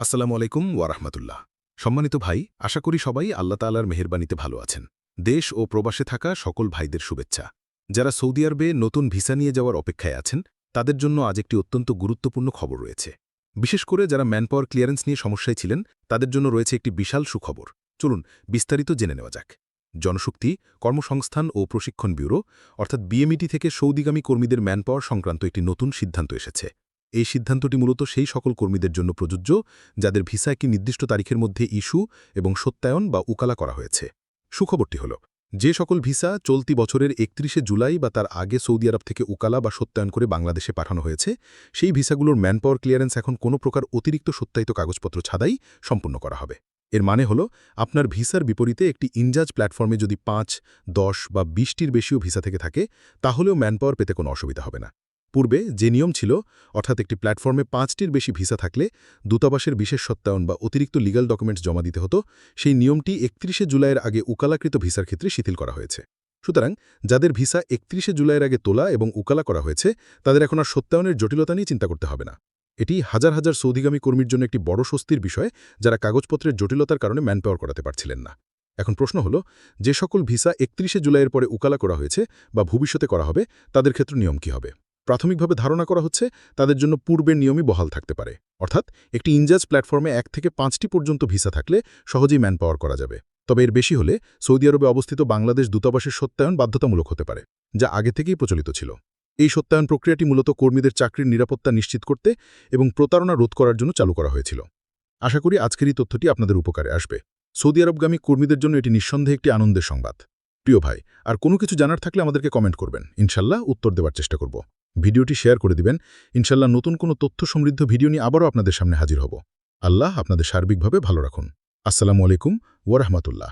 আসসালামু আলাইকুম ওয়ারাহমাতুল্লাহ সম্মানিত ভাই, আশা করি সবাই আল্লাহ তালার মেহেরবানিতে ভালো আছেন। দেশ ও প্রবাসে থাকা সকল ভাইদের শুভেচ্ছা। যারা সৌদি আরবে নতুন ভিসা নিয়ে যাওয়ার অপেক্ষায় আছেন, তাদের জন্য আজ একটি অত্যন্ত গুরুত্বপূর্ণ খবর রয়েছে। বিশেষ করে যারা ম্যানপাওয়ার ক্লিয়ারেন্স নিয়ে সমস্যায় ছিলেন, তাদের জন্য রয়েছে একটি বিশাল সুখবর। চলুন বিস্তারিত জেনে নেওয়া যাক। জনশক্তি, কর্মসংস্থান ও প্রশিক্ষণ ব্যুরো, অর্থাৎ বিএমইটি থেকে সৌদিগামী কর্মীদের ম্যানপাওয়ার সংক্রান্ত একটি নতুন সিদ্ধান্ত এসেছে। এই সিদ্ধান্তটি মূলত সেই সকল কর্মীদের জন্য প্রযোজ্য, যাদের ভিসা একটি নির্দিষ্ট তারিখের মধ্যে ইস্যু এবং সত্যায়ন বা উকালা করা হয়েছে। সুখবরটি হল, যে সকল ভিসা চলতি বছরের একত্রিশে জুলাই বা তার আগে সৌদি আরব থেকে উকালা বা সত্যায়ন করে বাংলাদেশে পাঠানো হয়েছে, সেই ভিসাগুলোর ম্যানপাওয়ার ক্লিয়ারেন্স এখন কোনো প্রকার অতিরিক্ত সত্যায়িত কাগজপত্র ছাড়াই সম্পূর্ণ করা হবে। এর মানে হল, আপনার ভিসার বিপরীতে একটি ইনজাজ প্ল্যাটফর্মে যদি পাঁচ, দশ বা বিশটির বেশিও ভিসা থেকে থাকে, তাহলেও ম্যানপাওয়ার পেতে কোনো অসুবিধা হবে না। পূর্বে যে নিয়ম ছিল, অর্থাৎ একটি প্ল্যাটফর্মে পাঁচটির বেশি ভিসা থাকলে দূতাবাসের বিশেষ সত্যায়ন বা অতিরিক্ত লিগাল ডকুমেন্টস জমা দিতে হতো, সেই নিয়মটি একত্রিশে জুলাইয়ের আগে উকালাকৃত ভিসার ক্ষেত্রে শিথিল করা হয়েছে। সুতরাং যাদের ভিসা একত্রিশে জুলাইয়ের আগে তোলা এবং উকালা করা হয়েছে, তাদের এখন আর সত্যায়নের জটিলতা নিয়ে চিন্তা করতে হবে না। এটি হাজার হাজার সৌদিগামী কর্মীর জন্য একটি বড় স্বস্তির বিষয়, যারা কাগজপত্রের জটিলতার কারণে ম্যানপাওয়ার করাতে পারছিলেন না। এখন প্রশ্ন হল, যে সকল ভিসা একত্রিশে জুলাইয়ের পরে উকালা করা হয়েছে বা ভবিষ্যতে করা হবে, তাদের ক্ষেত্রে নিয়ম কী হবে? প্রাথমিকভাবে ধারণা করা হচ্ছে তাদের জন্য পূর্বের নিয়মই বহাল থাকতে পারে। অর্থাৎ একটি ইনজাজ প্ল্যাটফর্মে এক থেকে পাঁচটি পর্যন্ত ভিসা থাকলে সহজেই ম্যান পাওয়ার করা যাবে। তবে এর বেশি হলে সৌদি আরবে অবস্থিত বাংলাদেশ দূতাবাসের সত্যায়ন বাধ্যতামূলক হতে পারে, যা আগে থেকেই প্রচলিত ছিল। এই সত্যায়ন প্রক্রিয়াটি মূলত কর্মীদের চাকরির নিরাপত্তা নিশ্চিত করতে এবং প্রতারণা রোধ করার জন্য চালু করা হয়েছিল। আশা করি আজকের এই তথ্যটি আপনাদের উপকারে আসবে। সৌদি আরবগামী কর্মীদের জন্য এটি নিঃসন্দেহে একটি আনন্দের সংবাদ। প্রিয় ভাই, আর কোনো কিছু জানার থাকলে আমাদেরকে কমেন্ট করবেন। ইনশাল্লাহ উত্তর দেওয়ার চেষ্টা করব। ভিডিওটি শেয়ার করে দিবেন। ইনশাল্লাহ নতুন কোনো তথ্য সমৃদ্ধ ভিডিও নিয়ে আবারও আপনাদের সামনে হাজির হব। আল্লাহ আপনাদের সার্বিকভাবে ভালো রাখুন। আসসালামু আলাইকুম ওরহমতুল্লাহ